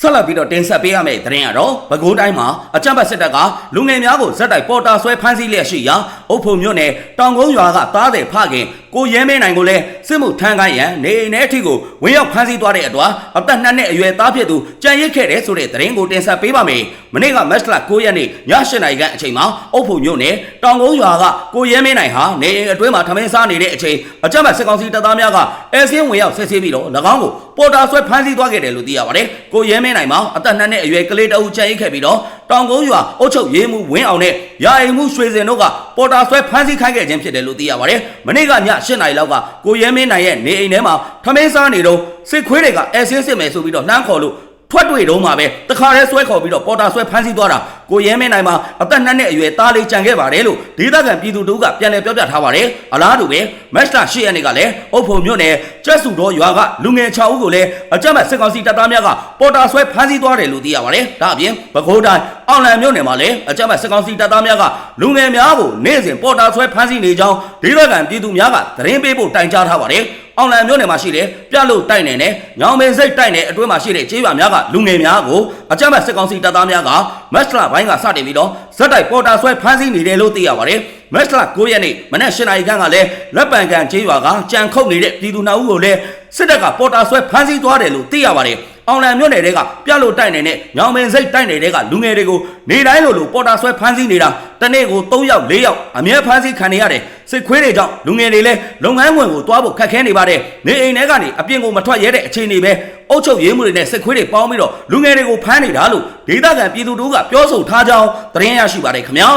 ဆက်လက်ပြီးတော့တင်ဆက်ပေးရမယ့်သတင်းကတော့ပဲခူးတိုင်းမှာအကြမ်းဖက်စစ်တပ်ကလူငယ်များကိုဇက်တိုက်ပေါ်တာဆွဲဖမ်းဆီးလျက်ရှိရာအုပ်ဖို့မြို့နယ်တောင်ကုန်းရွာကသားတဲ့ဖခင် ကိုရဲမင်းနိုင်ကိုလည်းစစ်မှုထမ်းခိုင်းရန်နေအိမ်ထဲအထိကိုဝင်ရောက်ဖမ်းဆီးသွားတဲ့အတွက်အသက်နှစ်နှစ်အရွယ်သားဖြစ်သူကြံရစ်ခဲ့တဲ့ဆိုတဲ့သတင်းကိုတင်ဆက်ပေးပါမယ်။မနေ့ကမက်စလာ9ရက်နေ့ည8နာရီခန့်အချိန်မှာအုပ်ဖို့မြို့နယ်တောင်ကုန်းရွာကကိုရဲမင်းနိုင်ဟာနေအိမ်အတွင်းမှာထမင်းစားနေတဲ့အချိန်အကြမ်းဖက်စစ်ကောင်စီတပ်သားများကအဲဆင်းဝင်ရောက်ဆက်ဆေးပြီးတော့၎င်းကိုပေါ်တာဆွဲဖမ်းဆီးသွားခဲ့တယ်လို့သိရပါတယ်။ကိုရဲမင်းနိုင်မှာအသက်နှစ်နှစ်အရွယ်ကလေးတအုပ်ကြံရစ်ခဲ့ပြီးတော့ တောင်ကုန်းရွာအုပ်ချုပ်ရေးမှုဝင်းအောင်နဲ့ရာအိမ်မှုရွှေစင်တို့ကပေါ်တာဆွဲဖမ်းဆီးခိုင်းခဲ့ခြင်းဖြစ်တယ်လို့သိရပါတယ်။မနေ့ကည8နာရီလောက်ကကိုရဲမင်းနိုင်ရဲ့နေအိမ်ထဲမှာထမင်းစားနေတော့စစ်ခွေးတွေကအဲဆင်းစစ်မယ်ဆိုပြီးတော့နှမ်းခေါ်လို့ ထွက်တွေ့တော့မှာပဲတခါတည်းဆွဲခေါ်ပြီးတော့ပေါ်တာဆွဲဖမ်းဆီးသွားတာကိုရဲမင်းနိုင်မှာအသက်နှစ်နှစ်အရွယ်သားလေးကြံခဲ့ပါတယ်လို့ဒေသခံပြည်သူတို့ကပြန်လည်ပြောပြထားပါတယ်အလားတူပဲမက်စတာ၈ရက်နေ့ကလည်းအုပ်ဖို့မြို့နယ်ကျက်စုတော်ရွာကလူငယ်6ဦးကိုလည်းအကြမ်းဖက်စစ်ကောင်စီတပ်သားများကပေါ်တာဆွဲဖမ်းဆီးသွားတယ်လို့သိရပါတယ်ဒါအပြင်ပဲခူးတိုင်းအောင်လံမြို့နယ်မှာလည်းအကြမ်းဖက်စစ်ကောင်စီတပ်သားများကလူငယ်များကိုနေ့စဉ်ပေါ်တာဆွဲဖမ်းဆီးနေကြောင်းဒေသခံပြည်သူများကသတင်းပေးဖို့တိုင်ကြားထားပါတယ် အောင်လံမြို့နယ်မှာရှိတဲ့ပြလို့တိုက်နယ်နဲ့ညောင်ပင်စိတ်တိုက်နယ်အတွင်းမှာရှိတဲ့ကျေးရွာများကလူငယ်များကိုအကြမ်းဖက်စစ်ကောင်စီတပ်သားများကမက်စလာဘိုင်းကစတင်ပြီးတော့ဇက်တိုက်ပေါ်တာဆွဲဖမ်းဆီးနေတယ်လို့သိရပါတယ်မက်စလာ9ရက်နေ့မနက်၈နာရီခန့်ကလည်းလက်ပံကန်ကျေးရွာကကြံခုတ်နေတဲ့ပြည်သူနှစ်ဦးကိုလည်းစစ်တပ်ကပေါ်တာဆွဲဖမ်းဆီးသွားတယ်လို့သိရပါတယ် အောင်လံမြို့နယ်တွေကပြလို့တိုက်နယ်နဲ့ညောင်ပင်စိတ်တိုက်နယ်တွေကလူငယ်တွေကိုနေတိုင်းလိုလိုပေါ်တာဆွဲဖမ်းဆီးနေတာတနေ့ကို3ယောက်4ယောက်အမြဲဖမ်းဆီးခံနေရတယ်စစ်ခွေးတွေကြောင့်လူငယ်တွေလည်းလုပ်ငန်းဝင်ကိုတွားဖို့ခက်ခဲနေပါတယ်နေအိမ်ထဲကနေအပြင်ကိုမထွက်ရဲတဲ့အခြေအနေပဲအုပ်ချုပ်ရေးမှုတွေနဲ့စစ်ခွေးတွေပေါင်းပြီးတော့လူငယ်တွေကိုဖမ်းနေတာလို့ဒေသခံပြည်သူတို့ကပြောဆိုထားကြောင်းသတင်းရရှိပါတယ်ခင်ဗျာ